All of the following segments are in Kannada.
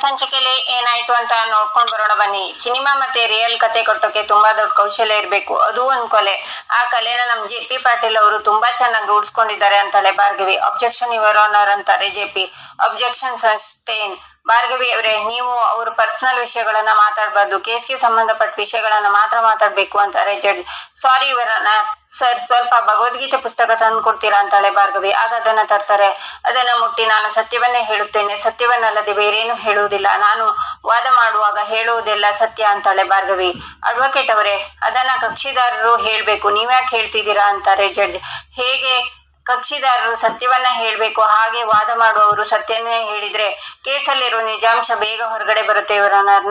ಸಂಚಿಕೆಯಲ್ಲಿ ಏನಾಯ್ತು ಅಂತ ನೋಡ್ಕೊಂಡ್ ಬರೋಣ ಬನ್ನಿ. ಸಿನಿಮಾ ಮತ್ತೆ ರಿಯಲ್ ಕತೆ ಕಟ್ಟೋಕೆ ತುಂಬಾ ದೊಡ್ಡ ಕೌಶಲ್ಯ ಇರಬೇಕು. ಅದು ಒಂದ್ ಕಲೆ. ಆ ಕಲೆನ ನಮ್ ಜೆ ಪಿ ಪಾಟೀಲ್ ಅವರು ತುಂಬಾ ಚೆನ್ನಾಗಿ ರೂಢಿಸ್ಕೊಂಡಿದ್ದಾರೆ ಅಂತಾಳೆ ಭಾರ್ಗವಿ. ಅಬ್ಜೆಕ್ಷನ್ ಯುವರ್ ಆನರ್ ಅಂತಾರೆ J P. Objection sustain Bhargavi ಅವರೇ, ನೀವು ಅವ್ರ ಪರ್ಸನಲ್ ವಿಷಯಗಳನ್ನ ಮಾತಾಡಬಾರ್ದು. ಕೇಸ್ಗೆ ಸಂಬಂಧಪಟ್ಟ ವಿಷಯಗಳನ್ನ ಮಾತ್ರ ಮಾತಾಡ್ಬೇಕು ಅಂತಾರೆ ಜಡ್ಜ್ ಸಾರಿ ಇವರನ್ನ. ಸರ್ ಸ್ವಲ್ಪ ಭಗವದ್ಗೀತೆ ಪುಸ್ತಕ ತಂದು ಕೊಡ್ತೀರಾ ಅಂತಾಳೆ ಭಾರ್ಗವಿ. ಆಗ ಅದನ್ನ ತರ್ತಾರೆ. ಅದನ್ನ ಮುಟ್ಟಿ ನಾನು ಸತ್ಯವನ್ನೇ ಹೇಳುತ್ತೇನೆ. ಸತ್ಯವನ್ನಲ್ಲದೆ ಬೇರೇನು ಹೇಳುವುದಿಲ್ಲ. ನಾನು ವಾದ ಮಾಡುವಾಗ ಹೇಳುವುದೆಲ್ಲ ಸತ್ಯ ಅಂತಾಳೆ ಭಾರ್ಗವಿ. ಅಡ್ವೊಕೇಟ್ ಅವರೇ, ಅದನ್ನ ಕಕ್ಷಿದಾರರು ಹೇಳ್ಬೇಕು. ನೀವ್ಯಾಕೆ ಹೇಳ್ತಿದ್ದೀರಾ ಅಂತಾರೆ ಜಡ್ಜ್ ಹೇಗೆ ಕಕ್ಷಿದಾರರು ಸತ್ಯವನ್ನ ಹೇಳಬೇಕು, ಹಾಗೆ ವಾದ ಮಾಡುವವರು ಸತ್ಯನೇ ಹೇಳಿದ್ರೆ ಕೇಸಲ್ಲಿರೋ ನಿಜಾಂಶ ಬೇಗ ಹೊರಗಡೆ ಬರುತ್ತೆ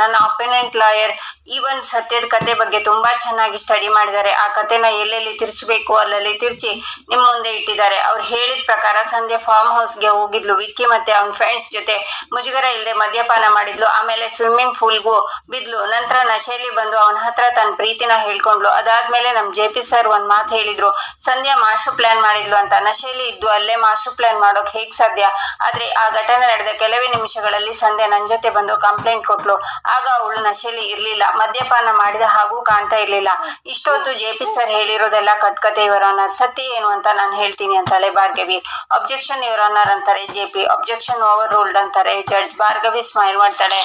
ನನ್ನ ಅಪೋನೆಂಟ್ ಲಾಯರ್ ಈ ಒಂದು ಸತ್ಯದ ಕತೆ ಬಗ್ಗೆ ತುಂಬಾ ಚೆನ್ನಾಗಿ ಸ್ಟಡಿ ಮಾಡಿದ್ದಾರೆ. ಆ ಕತೆನ ಎಲ್ಲೆಲ್ಲಿ ತಿರ್ಚಬೇಕು, ಅಲ್ಲಲ್ಲಿ ತಿರ್ಚಿ ನಿಮ್ ಮುಂದೆ ಇಟ್ಟಿದ್ದಾರೆ. ಅವ್ರು ಹೇಳಿದ ಪ್ರಕಾರ ಸಂಧ್ಯಾ ಫಾರ್ಮ್ ಹೌಸ್ಗೆ ಹೋಗಿದ್ಲು. ವಿಕ್ಕಿ ಮತ್ತೆ ಅವ್ನ ಫ್ರೆಂಡ್ಸ್ ಜೊತೆ ಮುಜುಗರ ಇಲ್ಲದೆ ಮದ್ಯಪಾನ ಮಾಡಿದ್ಲು. ಆಮೇಲೆ ಸ್ವಿಮ್ಮಿಂಗ್ ಪೂಲ್ಗೂ ಬಿದ್ಲು. ನಂತರ ನಶೆಯಲ್ಲಿ ಬಂದು ಅವನ ಹತ್ರ ತನ್ನ ಪ್ರೀತಿನ ಹೇಳ್ಕೊಂಡ್ಲು ಅದಾದ್ಮೇಲೆ ನಮ್ ಜೆ ಪಿ ಸರ್ ಒಂದ್ ಮಾತು ಹೇಳಿದ್ರು. ಸಂಧ್ಯಾ ಮಾಸ್ಟರ್ ಪ್ಲಾನ್ ಮಾಡಿದ್ಲು ಅಂತ. ನಶೆಯಲ್ಲಿ ಇದ್ದು ಅಲ್ಲೇ ಮಾಸ್ಟರ್ ಪ್ಲಾನ್ ಮಾಡೋಕ್ ಹೇಗ್ ಸಾಧ್ಯ? ಆದ್ರೆ ಆ ಘಟನೆ ನಡೆದ ಕೆಲವೇ ನಿಮಿಷಗಳಲ್ಲಿ ಸಂಧ್ಯಾ ನನ್ ಜೊತೆ ಬಂದು ಕಂಪ್ಲೇಂಟ್ ಕೊಟ್ಲು. ಆಗ ಅವಳು ನಶೆಯಲ್ಲಿ ಇರ್ಲಿಲ್ಲ. ಮದ್ಯಪಾನ ಮಾಡಿದ ಹಾಗೂ ಕಾಣ್ತಾ ಇರ್ಲಿಲ್ಲ. ಇಷ್ಟೊತ್ತು ಜೆ ಪಿ ಸರ್ ಹೇಳಿರೋದೆಲ್ಲ ಕಟ್ಕತೆ ಇವರ ಆನರ್ ಸತ್ಯ ಏನು ಅಂತ ನಾನು ಹೇಳ್ತೀನಿ ಅಂತಾಳೆ ಭಾರ್ಗವಿ. ಅಬ್ಜೆಕ್ಷನ್ ಇವರ ಆನರ್ ಅಂತಾರೆ J P objection overruled ಅಂತಾರೆ. ಜಡ್ಜ್ ಭಾರ್ಗವಿ ಸ್ಮೈಲ್ ಮಾಡ್ತಾಳೆ.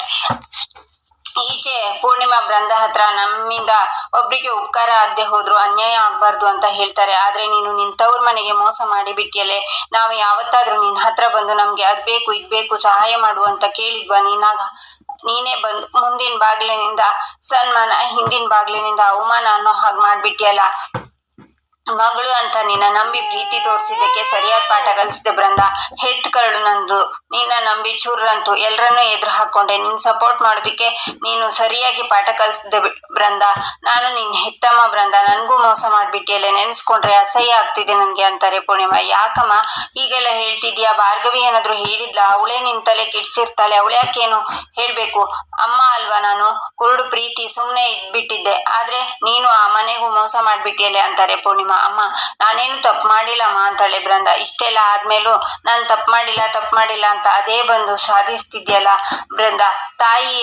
ಈಚೆ ಪೂರ್ಣಿಮಾ ಬೃಂದ ಹತ್ರ ನಮ್ಮಿಂದ ಒಬ್ರಿಗೆ ಉಪಕಾರ ಆಗದೆ ಹೋದ್ರು ಅನ್ಯಾಯ ಆಗ್ಬಾರ್ದು ಅಂತ ಹೇಳ್ತಾರೆ. ಆದ್ರೆ ನೀನು ನಿನ್ ತವ್ರ ಮನೆಗೆ ಮೋಸ ಮಾಡಿ ಬಿಟ್ಟಿಯಲ್ಲೇ, ನಾವು ಯಾವತ್ತಾದ್ರೂ ನಿನ್ ಹತ್ರ ಬಂದು ನಮ್ಗೆ ಅದ್ ಬೇಕು, ಇದ್ ಬೇಕು, ಸಹಾಯ ಮಾಡು ಅಂತ ಕೇಳಿದ್ವಾ ನೀನಾಗ? ನೀನೇ ಬಂದು ಮುಂದಿನ ಬಾಗ್ಲಿನಿಂದ ಸನ್ಮಾನ, ಹಿಂದಿನ ಬಾಗ್ಲಿನಿಂದ ಅವಮಾನ ಅನ್ನೋ ಹಾಗೆ ಮಾಡ್ಬಿಟ್ಟಿಯಲ್ಲ. ಮಗಳು ಅಂತ ನಿನ್ನ ನಂಬಿ ಪ್ರೀತಿ ತೋರಿಸಿದ್ದಕ್ಕೆ ಸರಿಯಾದ ಪಾಠ ಕಲಿಸಿದೆ ಬೃಂದ. ಹೆತ್ ಕರಳು ನಂದು. ನಿನ್ನ ನಂಬಿ ಚೂರ್ರಂತು. ಎಲ್ರನ್ನೂ ಎದುರು ಹಾಕೊಂಡೆ. ನಿನ್ ಸಪೋರ್ಟ್ ಮಾಡೋದಕ್ಕೆ ನೀನು ಸರಿಯಾಗಿ ಪಾಠ ಕಲಿಸಿದೆ ಬೃಂದ. ನಾನು ನಿನ್ ಹೆತ್ತಮ್ಮ ಬೃಂದ. ನನ್ಗೂ ಮೋಸ ಮಾಡ್ಬಿಟ್ಟಿಯಲ್ಲ. ನೆನ್ಸ್ಕೊಂಡ್ರೆ ಅಸಹ್ಯ ಆಗ್ತಿದೆ ನನ್ಗೆ ಅಂತಾರೆ ಪೂರ್ಣಿಮಾ. ಯಾಕಮ್ಮ? ಈಗೆಲ್ಲ ಹೇಳ್ತಿದ್ಯಾ? ಭಾರ್ಗವಿ ಏನಾದ್ರು ಹೇಳಿದ್ಲ? ಅವಳೇ ನಿನ್ ತಲೆ ಕೆಡ್ಸಿರ್ತಾಳೆ. ಅವಳ್ಯಾಕೇನು ಹೇಳ್ಬೇಕು? ಅಮ್ಮ ಅಲ್ವಾ ನಾನು? ಕುರುಡು ಪ್ರೀತಿ ಸುಮ್ನೆ ಇದ್ಬಿಟ್ಟಿದ್ದೆ. ಆದ್ರೆ ನೀನು ಆ ಮನೆಗೂ ಮೋಸ ಮಾಡ್ಬಿಟ್ಟಿಯಲ್ಲ ಅಂತಾರೆ ಪೂರ್ಣಿಮಾ. ಅಮ್ಮ ನಾನೇನು ತಪ್ಪು ಮಾಡಿಲ್ಲಮ್ಮ ಅಂತಾಳೆ ಬೃಂದ. ಇಷ್ಟೆಲ್ಲ ಆದ್ಮೇಲೂ ನಾನ್ ತಪ್ಪು ಮಾಡಿಲ್ಲ ತಪ್ಪು ಮಾಡಿಲ್ಲ ಅಂತ ಅದೇ ಬಂದು ಸಾಧಿಸ್ತಿದ್ಯಲ್ಲ ಬೃಂದ. ತಾಯಿ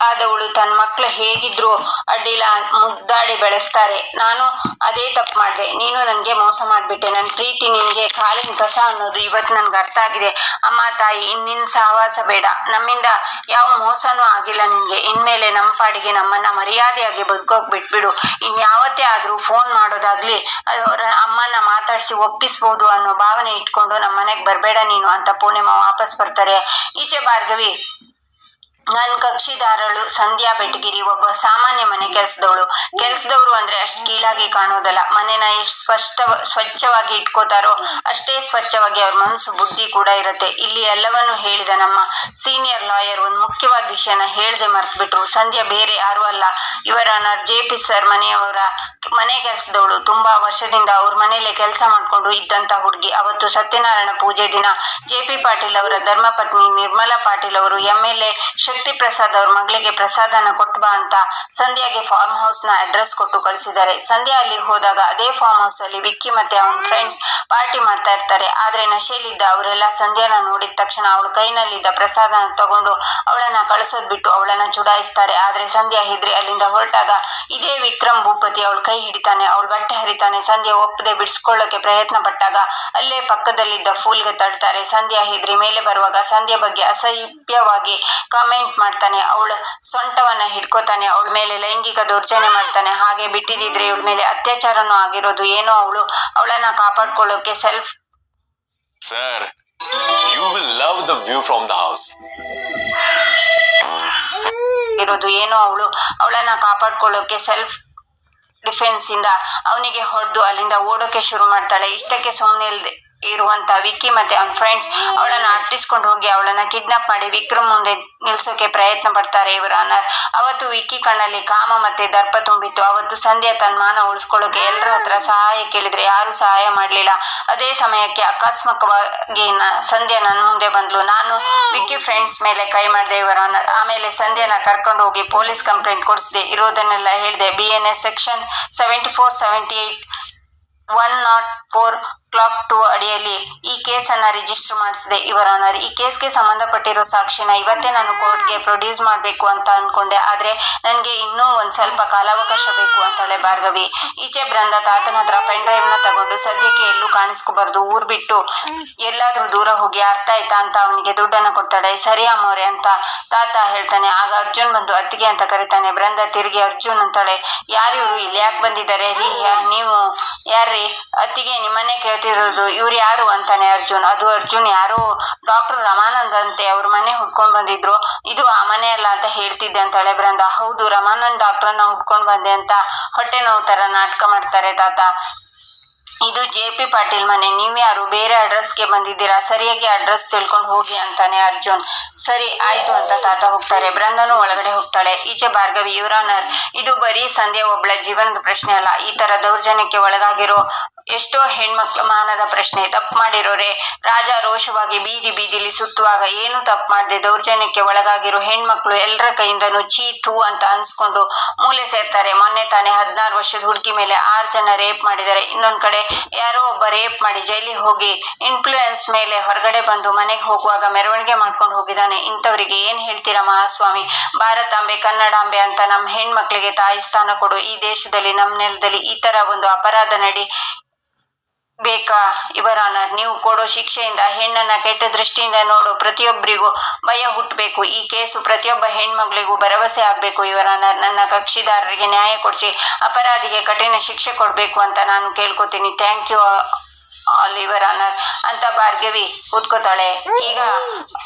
ಆದವಳು ತನ್ನ ಮಕ್ಕಳು ಹೇಗಿದ್ರು ಅಡ್ಡಿಲ್ಲ ಮುದ್ದಾಡಿ ಬೆಳೆಸ್ತಾರೆ. ನಾನು ಅದೇ ತಪ್ಪು ಮಾಡಿದೆ. ನೀನು ನನಗೆ ಮೋಸ ಮಾಡಿಬಿಟ್ಟೆ. ನನ್ನ ಪ್ರೀತಿ ನಿನಗೆ ಕಾಲಿನ ಕಸ ಅನ್ನೋದು ಇವತ್ತು ನನಗೆ ಅರ್ಥ ಆಗಿದೆ. ಅಮ್ಮ, ತಾಯಿ, ಇನ್ನಿನ್ ಸಹವಾಸ ಬೇಡ. ನಮ್ಮಿಂದ ಯಾವ ಮೋಸನೂ ಆಗಿಲ್ಲ ನಿನಗೆ. ಇನ್ಮೇಲೆ ನಮ್ಮ ಪಾಡಿಗೆ ನಮ್ಮನ್ನ ಮರ್ಯಾದೆಯಾಗಿ ಬದುಕೋಕ್ ಬಿಟ್ಬಿಡು ಇನ್ಯಾವತ್ತೇ ಆದ್ರೂ ಫೋನ್ ಮಾಡೋದಾಗ್ಲಿ ಅವರ ಅಮ್ಮನ ಮಾತಾಡಿಸಿ ಒಪ್ಪಿಸ್ಬೋದು ಅನ್ನೋ ಭಾವನೆ ಇಟ್ಕೊಂಡು ನಮ್ಮ ಮನೆಗೆ ಬರಬೇಡ ನೀನು ಅಂತ ಪೂರ್ಣಿಮಾ ವಾಪಸ್ ಬರ್ತಾರೆ. ಈಚೆ ಭಾರ್ಗವಿ ನನ್ ಕಕ್ಷಿದಾರಳು ಸಂಧ್ಯಾ ಬೆಟಗಿರಿ ಒಬ್ಬ ಸಾಮಾನ್ಯ ಮನೆ ಕೆಲ್ಸದವಳು. ಕೆಲ್ಸದವ್ರು ಅಂದ್ರೆ ಅಷ್ಟ್ ಕೀಳಾಗಿ ಕಾಣೋದಲ್ಲ ಮನೆನ ಎಷ್ಟ್ ಸ್ಪಷ್ಟ ಸ್ವಚ್ಛವಾಗಿ ಇಟ್ಕೋತಾರೋ ಅಷ್ಟೇ ಸ್ವಚ್ಛವಾಗಿ ಅವ್ರ ಮನಸ್ಸು ಬುದ್ಧಿ ಕೂಡ ಇರುತ್ತೆ. ಇಲ್ಲಿ ಎಲ್ಲವನ್ನು ಹೇಳಿದ ನಮ್ಮ ಸೀನಿಯರ್ ಲಾಯರ್ ಒಂದ್ ಮುಖ್ಯವಾದ ವಿಷಯನ ಹೇಳ್ದೆ ಮರ್ತ್ಬಿಟ್ರು. ಸಂಧ್ಯಾ ಬೇರೆ ಯಾರು ಅಲ್ಲ. ಇವರ ಜೆ ಪಿ ಸರ್ ಮನೆಯವರ ಮನೆ ಕೆಲ್ಸದವಳು. ತುಂಬಾ ವರ್ಷದಿಂದ ಅವ್ರ ಮನೇಲೆ ಕೆಲಸ ಮಾಡ್ಕೊಂಡು ಇದ್ದಂತ ಹುಡುಗಿ. ಅವತ್ತು ಸತ್ಯನಾರಾಯಣ ಪೂಜೆ ದಿನ ಜೆ ಪಿ ಪಾಟೀಲ್ ಅವರ ಧರ್ಮಪತ್ನಿ ನಿರ್ಮಲಾ ಪಾಟೀಲ್ ಅವರು M L A Shakti Prasad ಅವ್ರ ಮಗಳಿಗೆ ಪ್ರಸಾದನ ಕೊಟ್ಬಾ ಅಂತ ಸಂಧ್ಯಾಗೆ ಫಾರ್ಮ್ ಹೌಸ್ನ ಅಡ್ರೆಸ್ ಕೊಟ್ಟು ಕಳಿಸಿದ್ದಾರೆ. ಸಂಧ್ಯಾ ಅಲ್ಲಿ ಹೋದಾಗ ಅದೇ ಫಾರ್ಮ್ ಹೌಸ್ ಅಲ್ಲಿ ವಿಕ್ಕಿ ಮತ್ತೆ ಅವನ ಫ್ರೆಂಡ್ಸ್ ಪಾರ್ಟಿ ಮಾಡ್ತಾ ಇರ್ತಾರೆ. ಆದ್ರೆ ನಶೆಯಲ್ಲಿದ್ದ ಅವರೆಲ್ಲ ಸಂಧ್ಯಾನ ನೋಡಿದ ತಕ್ಷಣ ಅವಳ ಕೈನಲ್ಲಿದ್ದ ಪ್ರಸಾದನ ತಗೊಂಡು ಅವಳನ್ನ ಕಳಿಸೋದ್ ಬಿಟ್ಟು ಅವಳನ್ನ ಚುಡಾಯಿಸ್ತಾರೆ. ಆದ್ರೆ ಸಂಧ್ಯಾ ಹೆದ್ರಿ ಅಲ್ಲಿಂದ ಹೊರಟಾಗ ಇದೇ ವಿಕ್ರಮ್ ಭೂಪತಿ ಅವಳ ಕೈ ಹಿಡಿತಾನೆ, ಅವಳ ಬಟ್ಟೆ ಹರಿತಾನೆ. ಸಂಧ್ಯಾ ಒಪ್ಪದೆ ಬಿಡಿಸ್ಕೊಳ್ಳೋಕೆ ಪ್ರಯತ್ನ ಪಟ್ಟಾಗ ಅಲ್ಲೇ ಪಕ್ಕದಲ್ಲಿದ್ದ ಫೂಲ್ಗೆ ತಡ್ತಾರೆ ಸಂಧ್ಯಾ ಹೆದ್ರಿ ಮೇಲೆ ಬರುವಾಗ ಸಂಧ್ಯಾ ಬಗ್ಗೆ ಅಸಹ್ಯವಾಗಿ ಕಮೆಂಟ್ ಮಾಡ್ತಾನೆ. ಅವಳ ಸೊಂಟವನ್ನ ಹಿಡ್ಕೋತಾನೆ. ಅವಳ ಮೇಲೆ ಲೈಂಗಿಕ ದೌರ್ಜನ್ಯ ಮಾಡ್ತಾನೆ. ಹಾಗೆ ಬಿಟ್ಟಿದ್ರೆ ಇವಳ ಮೇಲೆ ಅತ್ಯಾಚಾರನೂ ಆಗಿರೋದು ಏನೋ ಅವಳು. ಅವಳನ್ನ ಕಾಪಾಡ್ಕೊಳ್ಳೋಕೆ self sir you will love the view from the house ಇರೋದು ಏನೋ ಅವಳು. ಅವಳನ್ನ ಕಾಪಾಡ್ಕೊಳ್ಳೋಕೆ ಸೆಲ್ಫ್ ಡಿಫೆನ್ಸ್ ಇಂದ ಅವನಿಗೆ ಹೊಡೆದು ಅಲ್ಲಿಂದ ಓಡೋಕೆ ಶುರು ಮಾಡ್ತಾಳೆ. ಇಷ್ಟಕ್ಕೆ ಸುಮ್ಮನೆ ಇಲ್ದೆ ಇರುವಂತ ವಿಕ್ಕಿ ಮತ್ತೆ ಅವ್ನ ಫ್ರೆಂಡ್ಸ್ ಅವಳನ್ನ ಅಟ್ಟಿಸ್ಕೊಂಡು ಹೋಗಿ ಅವಳನ್ನ ಕಿಡ್ನಾಪ್ ಮಾಡಿ ವಿಕ್ರಮ್ ಮುಂದೆ ನಿಲ್ಸೋಕೆ ಪ್ರಯತ್ನ ಪಡ್ತಾರೆ ಇವರು ಅನರ್. ಅವತ್ತು ವಿಕ್ಕಿ ಕಣ್ಣಲ್ಲಿ ಕಾಮ ಮತ್ತೆ ದರ್ಪ ತುಂಬಿತ್ತು. ಅವತ್ತು ಸಂಧ್ಯಾ ತನ್ನ ಮಾನ ಉಳಿಸ್ಕೊಳ್ಳೋಕೆ ಎಲ್ಲರ ಹತ್ರ ಸಹಾಯ ಕೇಳಿದ್ರೆ ಯಾರು ಸಹಾಯ ಮಾಡ್ಲಿಲ್ಲ. ಅದೇ ಸಮಯಕ್ಕೆ ಅಕಸ್ಮಾತ್ವಾಗಿ ಸಂಧ್ಯಾ ನನ್ನ ಮುಂದೆ ಬಂದ್ಲು. ನಾನು ವಿಕ್ಕಿ ಫ್ರೆಂಡ್ಸ್ ಮೇಲೆ ಕೈ ಮಾಡಿದೆ ಇವರ ಅನರ್. ಆಮೇಲೆ ಸಂಧ್ಯಾನ ಕರ್ಕೊಂಡು ಹೋಗಿ ಪೊಲೀಸ್ ಕಂಪ್ಲೇಂಟ್ ಕೊಡಿಸಿದೆ. ಇರೋದನ್ನೆಲ್ಲ ಹೇಳಿದೆ. B N S section seventy four seventy eight one not four clock two ಅಡಿಯಲ್ಲಿ ಈ ಕೇಸನ್ನ ರಿಜಿಸ್ಟರ್ ಮಾಡಿಸಿದೆ ಇವರ ಆನರ್ ಈ ಕೇಸ್ಗೆ ಸಂಬಂಧಪಟ್ಟಿರೋ ಸಾಕ್ಷಿನ ಇವತ್ತೇ ನಾನು ಕೋರ್ಟ್ಗೆ ಪ್ರೊಡ್ಯೂಸ್ ಮಾಡಬೇಕು ಅಂತ ಅನ್ಕೊಂಡೆ. ಆದ್ರೆ ನನಗೆ ಇನ್ನೂ ಒಂದು ಸ್ವಲ್ಪ ಕಾಲಾವಕಾಶ ಬೇಕು ಅಂತಾಳೆ ಭಾರ್ಗವಿ. ಈಚೆ ಬೃಂದ ತಾತನ ಹತ್ರ ಪೆನ್ನ ತಗೊಂಡು ಸದ್ಯಕ್ಕೆ ಎಲ್ಲೂ ಕಾಣಿಸ್ಕೋಬಾರ್ದು, ಊರ್ ಬಿಟ್ಟು ಎಲ್ಲಾದ್ರೂ ದೂರ ಹೋಗಿ ಅರ್ಥ ಆಯ್ತಾ ಅಂತ ಅವನಿಗೆ ದುಡ್ಡನ್ನು ಕೊಡ್ತಾಳೆ. ಸರಿ ಅಮ್ಮೋರೆ ಅಂತ ತಾತ ಹೇಳ್ತಾನೆ. ಆಗ ಅರ್ಜುನ್ ಬಂದು ಅತ್ತಿಗೆ ಅಂತ ಕರೀತಾನೆ. ಬೃಂದ ತಿರುಗಿ ಅರ್ಜುನ್ ಅಂತಾಳೆ. ಯಾರು ಇವ್ರು? ಇಲ್ಲಿ ಯಾಕೆ ಬಂದಿದ್ದಾರೆ? ರೀ ನೀವು? ಯಾರ್ರೀ? ಅತ್ತಿಗೆ ನಿಮ್ಮನ್ನೇ ಕೇಳ್ತಿರೋದು, ಇವ್ರು ಯಾರು ಅಂತಾನೆ ಅರ್ಜುನ್? ಅದು ಅರ್ಜುನ್ ಯಾರು ಡಾಕ್ಟರ್ ರಮಾನಂದ್ ಅಂತೆ, ಅವ್ರ ಮನೆ ಹುಡ್ಕೊಂಡ್ ಬಂದಿದ್ರು. ಇದು ಆ ಮನೆ ಅಲ್ಲ ಅಂತ ಹೇಳ್ತಿದ್ದೆ ಅಂತಾಳೆ ಬೃಂದ ಹೌದು, ರಮಾನಂದ್ ಡಾಕ್ಟರ್ನ ಹುಡ್ಕೊಂಡ್ ಬಂದೆ ಅಂತ ಹೊಟ್ಟೆ ನೋವು ತರ ನಾಟಕ ಮಾಡ್ತಾರೆ, ತಾತ. ಇದು ಜೆ ಪಿ ಪಾಟೀಲ್ ಮನೆ. ನೀವ್ಯಾರು ಬೇರೆ ಅಡ್ರೆಸ್ಗೆ ಬಂದಿದ್ದೀರಾ? ಸರಿಯಾಗಿ ಅಡ್ರೆಸ್ ತಿಳ್ಕೊಂಡು ಹೋಗಿ ಅಂತಾನೆ ಅರ್ಜುನ್. ಸರಿ, ಆಯ್ತು ಅಂತ ತಾತ ಹೋಗ್ತಾರೆ. ಬೃಂದನು ಒಳಗಡೆ ಹೋಗ್ತಾಳೆ. ಈಚೆ ಭಾರ್ಗವಿ, ಯುವರಾನರ್, ಇದು ಬರೀ ಸಂಧ್ಯಾ ಒಬ್ಬಳ ಜೀವನದ ಪ್ರಶ್ನೆ ಅಲ್ಲ. ಈ ತರ ದೌರ್ಜನ್ಯಕ್ಕೆ ಒಳಗಾಗಿರೋ ಎಷ್ಟೋ ಹೆಣ್ಮಕ್ಳು ಮಾನದ ಪ್ರಶ್ನೆ, ತಪ್ಪು ಮಾಡಿರೋರೆ, ರಾಜ ರೋಷವಾಗಿ ಬೀದಿ ಬೀದಿಲಿ ಸುತ್ತುವಾಗ ಏನು ತಪ್ಪು ಮಾಡದೆ ದೌರ್ಜನ್ಯಕ್ಕೆ ಒಳಗಾಗಿರೋ ಹೆಣ್ಮಕ್ಳು ಎಲ್ಲರ ಕೈಯಿಂದನು ಚೀತು ಅಂತ ಅನ್ಸ್ಕೊಂಡು ಮೂಲೆ ಸೇರ್ತಾರೆ. ಮೊನ್ನೆ ತಾನೇ ಹದಿನಾರು ವರ್ಷದ ಹುಡುಗಿ ಮೇಲೆ ಆರು ಜನ ರೇಪ್ ಮಾಡಿದ್ದಾರೆ. ಇನ್ನೊಂದ್ ಕಡೆ ಯಾರೋ ಒಬ್ಬ ರೇಪ್ ಮಾಡಿ ಜೈಲಿಗೆ ಹೋಗಿ ಇನ್ಫ್ಲೂಯೆನ್ಸ್ ಮೇಲೆ ಹೊರಗಡೆ ಬಂದು ಮನೆಗೆ ಹೋಗುವಾಗ ಮೆರವಣಿಗೆ ಮಾಡ್ಕೊಂಡು ಹೋಗಿದ್ದಾನೆ. ಇಂಥವರಿಗೆ ಏನ್ ಹೇಳ್ತೀರಾ ಮಹಾಸ್ವಾಮಿ? ಭಾರತಾಂಬೆ, ಕನ್ನಡಾಂಬೆ ಅಂತ ನಮ್ಮ ಹೆಣ್ಮಕ್ಳಿಗೆ ತಾಯಿ ಸ್ಥಾನ ಕೊಡು. ಈ ದೇಶದಲ್ಲಿ ನಮ್ಮ ನೆಲದಲ್ಲಿ ಈ ತರ ಒಂದು ಅಪರಾಧ ನಡಿ ಬೇಕಾ? ಇವರಾನ ನೀವು ಕೊಡೋ ಶಿಕ್ಷೆಯಿಂದ, ಹೆಣ್ಣನ್ನ ಕೆಟ್ಟ ದೃಷ್ಟಿಯಿಂದ ನೋಡೋ ಪ್ರತಿಯೊಬ್ಬರಿಗೂ ಭಯ ಹುಟ್ಟಬೇಕು. ಈ ಕೇಸು ಪ್ರತಿಯೊಬ್ಬ ಹೆಣ್ಮಗಳಿಗೂ ಭರವಸೆ ಆಗ್ಬೇಕು ಇವರಾನ ನನ್ನ ಕಕ್ಷಿದಾರರಿಗೆ ನ್ಯಾಯ ಕೊಡಿಸಿ, ಅಪರಾಧಿಗೆ ಕಠಿಣ ಶಿಕ್ಷೆ ಕೊಡ್ಬೇಕು ಅಂತ ನಾನು ಕೇಳ್ಕೊತೀನಿ. ಥ್ಯಾಂಕ್ ಯು ಆಲ್ ಯುವರ್ ಅಂತ ಭಾರ್ಗವಿ ಕೂತ್ಕೋತಾಳೆ. ಈಗ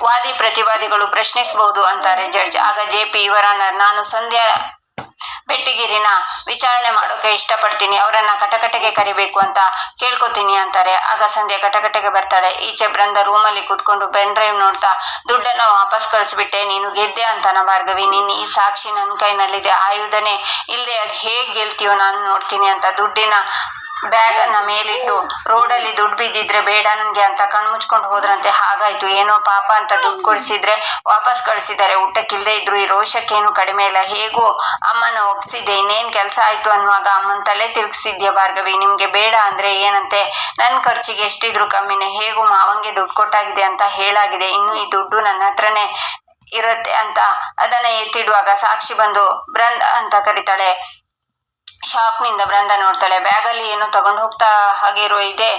ವಾದಿ ಪ್ರತಿವಾದಿಗಳು ಪ್ರಶ್ನಿಸಬಹುದು ಅಂತಾರೆ ಜಡ್ಜ್ ಆಗ ಜೆ ಪಿ ಇವರ ನಾನು ಸಂಧ್ಯಾ ಬೆಟ್ಟಿಗಿರಿನ ವಿಚಾರಣೆ ಮಾಡೋಕೆ ಇಷ್ಟಪಡ್ತೀನಿ. ಅವರನ್ನ ಕಟಕಟೆಗೆ ಕರಿಬೇಕು ಅಂತ ಕೇಳ್ಕೊತೀನಿ ಅಂತಾರೆ. ಆಗ ಸಂಧ್ಯಾ ಕಟಕಟೆಗೆ ಬರ್ತಾಳೆ. ಈಚೆ ಬೃಂದ ರೂಮಲ್ಲಿ ಕೂತ್ಕೊಂಡು ಪೆನ್ ಡ್ರೈವ್ ನೋಡ್ತಾ ದುಡ್ಡನ್ನ ವಾಪಸ್ ಕಳಿಸ್ಬಿಟ್ಟೆ. ನೀನು ಗೆದ್ದೆ ಅಂತಾನ ಭಾರ್ಗವಿ. ನಿನ್ನ ಈ ಸಾಕ್ಷಿ ನನ್ನ ಕೈನಲ್ಲಿದೆ. ಆಯುಧನೇ ಇಲ್ಲದೆ ಅದ್ ಹೇಗೆ ಗೆಲ್ತೀಯೋ ನಾನು ನೋಡ್ತೀನಿ ಅಂತ ದುಡ್ಡಿನ ಬ್ಯಾಗ್ ಅನ್ನ ಮೇಲಿಟ್ಟು ರೋಡಲ್ಲಿ ದುಡ್ಡು ಬಿದ್ದಿದ್ರೆ ಬೇಡ ನನ್ಗೆ ಅಂತ ಕಣ್ಮುಚ್ಕೊಂಡು ಹೋದ್ರಂತೆ. ಹಾಗಾಯ್ತು, ಏನೋ ಪಾಪ ಅಂತ ದುಡ್ಡು ಕೊಡಿಸಿದ್ರೆ ವಾಪಸ್ ಕಳಿಸಿದ್ದಾರೆ. ಊಟಕ್ಕಿಲ್ಲದೆ ಇದ್ರು, ಈ ರೋಷಕ್ಕೇನು ಕಡಿಮೆ ಇಲ್ಲ. ಹೇಗೂ ಅಮ್ಮನ ಒಪ್ಸಿದೆ ಇನ್ನೇನ್ ಕೆಲಸ ಆಯ್ತು ಅನ್ನುವಾಗ ಅಮ್ಮನ ತಲೆ ತಿರ್ಗಿಸಿದ್ಯಾ ಭಾರ್ಗವಿ, ನಿಮ್ಗೆ ಬೇಡ ಅಂದ್ರೆ ಏನಂತೆ? ನನ್ನ ಖರ್ಚಿಗೆ ಎಷ್ಟಿದ್ರು ಕಮ್ಮಿನೇ. ಹೇಗೂ ಮಾವಂಗೆ ದುಡ್ಡು ಕೊಟ್ಟಾಗಿದೆ ಅಂತ ಹೇಳಾಗಿದೆ. ಇನ್ನು ಈ ದುಡ್ಡು ನನ್ನ ಹತ್ರನೇ ಇರುತ್ತೆ ಅಂತ ಅದನ್ನ ಎತ್ತಿಡುವಾಗ ಸಾಕ್ಷಿ ಬಂದು, ಬೃಂದ ಅಂತ ಕರೀತಾಳೆ. ಶಾಕ್ನಿಂದ ಬೃಂದ ನೋಡ್ತಾಳೆ. ಬ್ಯಾಗಲ್ಲಿ ಏನೋ ತಗೊಂಡು ಹೋಗ್ತಾ ಹಾಗಿರೋ ಇದೆ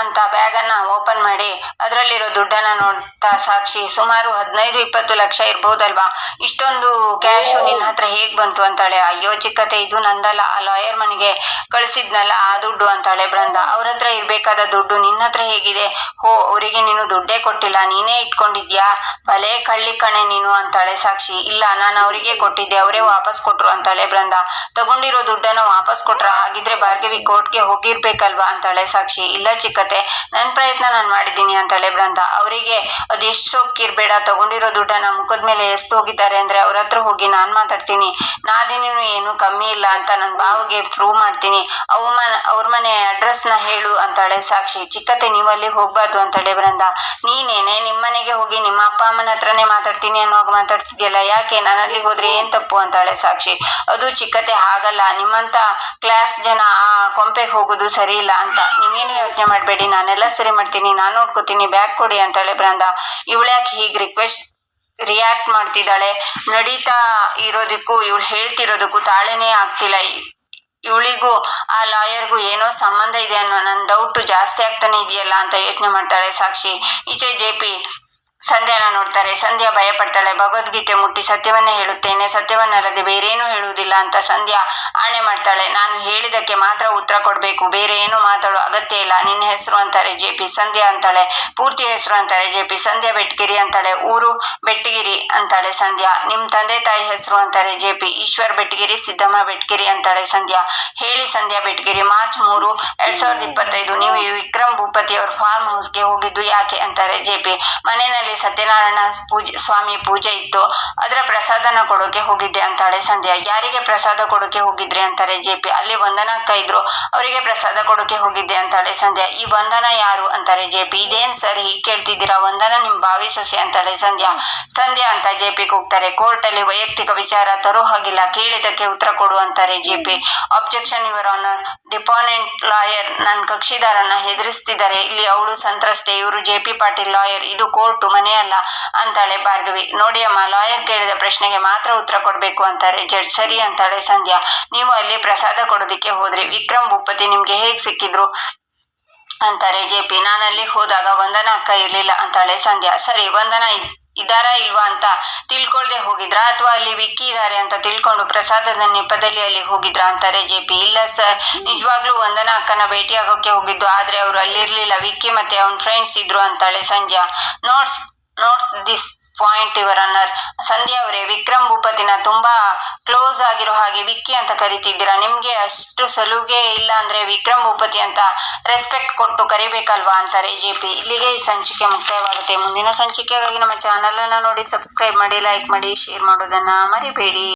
ಅಂತ ಬ್ಯಾಗ್ ಅನ್ನ ಓಪನ್ ಮಾಡಿ ಅದರಲ್ಲಿರೋ ದುಡ್ಡನ್ನ ನೋಡ್ತಾ ಸಾಕ್ಷಿ ಸುಮಾರು ಹದಿನೈದು ಇಪ್ಪತ್ತು ಲಕ್ಷ ಇರ್ಬೋದಲ್ವಾ? ಇಷ್ಟೊಂದು ಕ್ಯಾಶು ನಿನ್ನ ಹತ್ರ ಹೇಗ್ ಬಂತು ಅಂತಾಳೆ. ಅಯ್ಯೋ ಚಿಕ್ಕತೆ ಇದು ನಂದಲ್ಲ. ಆ ಲಾಯರ್ ಮನೆಗೆ ಕಳಿಸಿದ್ನಲ್ಲ ಆ ದುಡ್ಡು ಅಂತಾಳೆ ಬ್ರಂದ ಅವ್ರ ಹತ್ರ ಇರ್ಬೇಕಾದ ದುಡ್ಡು ನಿನ್ನ ಹತ್ರ ಹೇಗಿದೆ? ಹೋ ಅವರಿಗೆ ನೀನು ದುಡ್ಡೇ ಕೊಟ್ಟಿಲ್ಲ. ನೀನೇ ಇಟ್ಕೊಂಡಿದ್ಯಾ? ಬಲೆ ಕಳ್ಳಿ ಕಣೆ ನೀನು ಅಂತಾಳೆ ಸಾಕ್ಷಿ. ಇಲ್ಲ ನಾನು ಅವರಿಗೆ ಕೊಟ್ಟಿದ್ದೆ. ಅವರೇ ವಾಪಸ್ ಕೊಟ್ರು ಅಂತಾಳೆ ಬ್ರಂದ ತಗೊಂಡಿರೋ ದುಡ್ಡನ್ನ ವಾಪಸ್ ಕೊಟ್ರ ಹಾಗಿದ್ರೆ ಭಾರ್ಗವಿ ಕೋರ್ಟ್ಗೆ ಹೋಗಿರ್ಬೇಕಲ್ವಾ ಅಂತಾಳೆ ಸಾಕ್ಷಿ. ಇಲ್ಲ ಚಿಕ್ಕತೆ, ನನ್ ಪ್ರಯತ್ನ ನಾನು ಮಾಡಿದ್ದೀನಿ ಅಂತಾಳೆ ಬೃಂದ. ಅವರಿಗೆ ಅದೆಷ್ಟು ಸೊಕ್ಕಿರ್ಬೇಡ ತಗೊಂಡಿರೋ ದುಡ್ಡನ್ನ ಮುಖದ ಮೇಲೆ ಎಷ್ಟು ಹೋಗಿದ್ದಾರೆ ಅಂದ್ರೆ ಅವ್ರ ಹತ್ರ ಹೋಗಿ ನಾನ್ ಮಾತಾಡ್ತೀನಿ. ನಾದಿನೂ ಏನು ಕಮ್ಮಿ ಇಲ್ಲ ಅಂತ ನನ್ ಬಾವಿಗೆ ಪ್ರೂವ್ ಮಾಡ್ತೀನಿ. ಅವಮಾನ ಅವ್ರ ಮನೆ ಅಡ್ರೆಸ್ನ ಹೇಳು ಅಂತಾಳೆ ಸಾಕ್ಷಿ. ಚಿಕ್ಕತೆ ನೀವು ಅಲ್ಲಿ ಹೋಗ್ಬಾರ್ದು ಅಂತಾಳೆ ಬೃಂದ. ನೀನೇನೆ ನಿಮ್ಮನೆಗೆ ಹೋಗಿ ನಿಮ್ಮ ಅಪ್ಪ ಅಮ್ಮನ ಹತ್ರನೇ ಮಾತಾಡ್ತೀನಿ ಅನ್ನೋವಾಗ ಮಾತಾಡ್ತಿದ್ಯಲ್ಲ, ಯಾಕೆ? ನಾನು ಅಲ್ಲಿ ಹೋದ್ರೆ ಏನ್ ತಪ್ಪು ಅಂತಾಳೆ ಸಾಕ್ಷಿ. ಅದು ಚಿಕ್ಕತೆ ಹಾಗಲ್ಲ. ನಿಮ್ಮಂತ ಕ್ಲಾಸ್ ಜನ, ಆ, ಕೊಂಪೆಗೆ ಹೋಗೋದು ಸರಿ ಇಲ್ಲ ಅಂತ. ನೀವೇನು ಯೋಚನೆ ಮಾಡಬೇಡಿ, ನಾನೆಲ್ಲ ಸರಿ ಮಾಡ್ತೀನಿ, ನಾನು ನೋಡ್ಕೋತೀನಿ, ಬ್ಯಾಗ್ ಕೊಡಿ ಅಂತಾಳೆ ಬೃಂದ. ಇವಳ್ಯಾಕೆ ಹೀಗ್ ರಿಕ್ವೆಸ್ಟ್ ರಿಯಾಕ್ಟ್ ಮಾಡ್ತಿದ್ದಾಳೆ? ನಡೀತಾ ಇರೋದಕ್ಕೂ, ಇವಳು ಹೇಳ್ತಿರೋದಕ್ಕೂ ತಾಳೆನೇ ಆಗ್ತಿಲ್ಲ. ಇವಳಿಗೂ, ಆ ಲಾಯರ್ಗೂ ಏನೋ ಸಂಬಂಧ ಇದೆ ಅನ್ನೋ ನನ್ನ ಡೌಟ್ ಜಾಸ್ತಿ ಆಗ್ತಾನೆ ಇದೆಯಲ್ಲ ಅಂತ ಯೋಚನೆ ಮಾಡ್ತಾಳೆ ಸಾಕ್ಷಿ. ಈಚೆ ಜೆ ಪಿ ಸಂಧ್ಯಾನ ನೋಡ್ತಾರೆ. ಸಂಧ್ಯಾ ಭಯ ಪಡ್ತಾಳೆ ಭಗವದ್ಗೀತೆ ಮುಟ್ಟಿ ಸತ್ಯವನ್ನೇ ಹೇಳುತ್ತೇನೆ. ಸತ್ಯವನ್ನಲ್ಲದೆ ಬೇರೇನು ಹೇಳುವುದಿಲ್ಲ ಅಂತ ಸಂಧ್ಯಾ ಆಣೆ ಮಾಡ್ತಾಳೆ. ನಾನು ಹೇಳಿದಕ್ಕೆ ಮಾತ್ರ ಉತ್ತರ ಕೊಡಬೇಕು. ಬೇರೆ ಏನು ಮಾತಾಡೋ ಅಗತ್ಯ ಇಲ್ಲ. ನಿನ್ನ ಹೆಸರು ಅಂತಾರೆ ಜೆ ಪಿ. ಸಂಧ್ಯಾ ಅಂತಾಳೆ. ಪೂರ್ತಿ ಹೆಸರು ಅಂತಾರೆ ಜೆ ಪಿ. ಸಂಧ್ಯಾ ಬೆಟ್ಟಗಿರಿ ಅಂತಾಳೆ. ಊರು ಬೆಟ್ಟಗಿರಿ ಅಂತಾಳೆ ಸಂಧ್ಯಾ. ನಿಮ್ಮ ತಂದೆ ತಾಯಿ ಹೆಸರು ಅಂತಾರೆ ಜೆ ಪಿ. ಈಶ್ವರ್ ಬೆಟ್ಟಗಿರಿ ಸಿದ್ದಮ್ಮ ಬೆಟ್ಗಿರಿ ಅಂತಾಳೆ ಸಂಧ್ಯಾ. ಹೇಳಿ ಸಂಧ್ಯಾ ಬೆಟ್ಟಗಿರಿ ಮಾರ್ಚ್ ಮೂರು, ಎರಡ್ ಸಾವಿರದ ಇಪ್ಪತ್ತೈದು. ನೀವು ವಿಕ್ರಮ್ ಭೂಪತಿ ಅವ್ರ ಫಾರ್ಮ್ ಹೌಸ್ಗೆ ಹೋಗಿದ್ದು ಯಾಕೆ ಅಂತಾರೆ ಜೆ ಪಿ. ಮನೆಯಲ್ಲಿ ಮನೆಯಲ್ಲಿ ಸತ್ಯನಾರಾಯಣ ಪೂಜೆ, ಸ್ವಾಮಿ ಪೂಜೆ ಇತ್ತು. ಅದರ ಪ್ರಸಾದನ ಕೊಡೋಕೆ ಹೋಗಿದ್ದೆ ಅಂತಾಳೆ ಸಂಧ್ಯಾ. ಯಾರಿಗೆ ಪ್ರಸಾದ ಕೊಡೋಕೆ ಹೋಗಿದ್ರಿ ಅಂತಾರೆ ಜೆ ಪಿ. ಅಲ್ಲಿ ವಂದನ ಅಕ್ಕ ಇದ್ರು. ಅವರಿಗೆ ಪ್ರಸಾದ ಕೊಡೋಕೆ ಹೋಗಿದ್ದೆ ಅಂತಾಳೆ ಸಂಧ್ಯಾ. ಈ ವಂದನ ಯಾರು ಅಂತಾರೆ ಜೆ ಪಿ. ಇದೇನ್ ಸರ್ ಹೀಗೆ ಕೇಳ್ತಿದ್ದೀರಾ? ವಂದನ ನಿಮ್ ಬಾವಿ ಸಸಿ ಅಂತಾಳೆ ಸಂಧ್ಯಾ. ಸಂಧ್ಯಾ ಅಂತ ಜೆ ಪಿ ಕೂಗ್ತಾರೆ ಕೋರ್ಟ್ ಅಲ್ಲಿ ವೈಯಕ್ತಿಕ ವಿಚಾರ ತರೋ ಹಾಗಿಲ್ಲ. ಕೇಳಿದಕ್ಕೆ ಉತ್ತರ ಕೊಡು ಅಂತಾರೆ J P. Objection your honour deponent lawyer ನನ್ನ ಕಕ್ಷಿದಾರನ್ನ ಹೆದರಿಸ್ತಿದ್ದಾರೆ. ಇಲ್ಲಿ ಅವಳು ಸಂತ್ರಸ್ತೆ. ಇವರು ಜೆ ಪಿ ಪಾಟೀಲ್ ಲಾಯರ್ ಇದು ಕೋರ್ಟು. ಮನೆ ಅಲ್ಲ ಅಂತಾಳೆ ಭಾರ್ಗವಿ ನೋಡಿ ಅಮ್ಮ ಲಾಯರ್ ಕೇಳಿದ ಪ್ರಶ್ನೆಗೆ ಮಾತ್ರ ಉತ್ತರ ಕೊಡ್ಬೇಕು ಅಂತಾರೆ. ಜಡ್ಜ್ ಸರಿ ಅಂತಾಳೆ ಸಂಧ್ಯಾ. ನೀವು ಅಲ್ಲಿ ಪ್ರಸಾದ ಕೊಡೋದಿಕ್ಕೆ ಹೋದ್ರಿ. ವಿಕ್ರಮ್ ಭೂಪತಿ ನಿಮ್ಗೆ ಹೇಗ್ ಸಿಕ್ಕಿದ್ರು? ಅಂತಾರೆ ಜೆ ಪಿ. ನಾನಲ್ಲಿ ಹೋದಾಗ ವಂದನಾ ಅಕ್ಕ ಇರ್ಲಿಲ್ಲ ಅಂತಾಳೆ ಸಂಧ್ಯಾ. ಸರಿ, ವಂದನಾ ಇದಾರಾ ಇಲ್ವಾ ಅಂತ ತಿಳ್ಕೊಳ್ದೆ ಹೋಗಿದ್ರಾ? ಅಥವಾ ಅಲ್ಲಿ ವಿಕ್ಕಿ ಇದಾರೆ ಅಂತ ತಿಳ್ಕೊಂಡು ಪ್ರಸಾದದ ನೆಪದಲ್ಲಿ ಅಲ್ಲಿ ಹೋಗಿದ್ರಾ ಅಂತಾರೆ ಜೆ ಪಿ? ಇಲ್ಲ ಸರ್. ನಿಜವಾಗ್ಲೂ ವಂದನಾ ಅಕ್ಕನ ಭೇಟಿಯಾಗೋಕೆ ಹೋಗಿದ್ದು. ಆದ್ರೆ ಅವ್ರು ಅಲ್ಲಿರ್ಲಿಲ್ಲ. ವಿಕ್ಕಿ ಮತ್ತೆ ಅವನ್ ಫ್ರೆಂಡ್ಸ್ ಇದ್ರು ಅಂತಾಳೆ ಸಂಜೆ. Notes notes this point your honour Sandhya ಅವರೇ, ವಿಕ್ರಮ್ ಭೂಪತಿನ ತುಂಬಾ ಕ್ಲೋಸ್ ಆಗಿರೋ ಹಾಗೆ ವಿಕ್ಕಿ ಅಂತ ಕರಿತಿದ್ದೀರಾ? ನಿಮ್ಗೆ ಅಷ್ಟು ಸಲುಗೆ ಇಲ್ಲ ಅಂದ್ರೆ ವಿಕ್ರಮ್ ಭೂಪತಿ ಅಂತ ರೆಸ್ಪೆಕ್ಟ್ ಕೊಟ್ಟು ಕರಿಬೇಕಲ್ವಾ ಅಂತಾರೆ ಜೆ ಪಿ ಇಲ್ಲಿಗೆ ಈ ಸಂಚಿಕೆ ಮುಕ್ತಾಯವಾಗುತ್ತೆ. ಮುಂದಿನ ಸಂಚಿಕೆಗಾಗಿ ನಮ್ಮ ಚಾನೆಲ್ ಅನ್ನ ನೋಡಿ ಸಬ್ಸ್ಕ್ರೈಬ್ ಮಾಡಿ ಲೈಕ್ ಮಾಡಿ ಶೇರ್ ಮಾಡೋದನ್ನ ಮರಿಬೇಡಿ.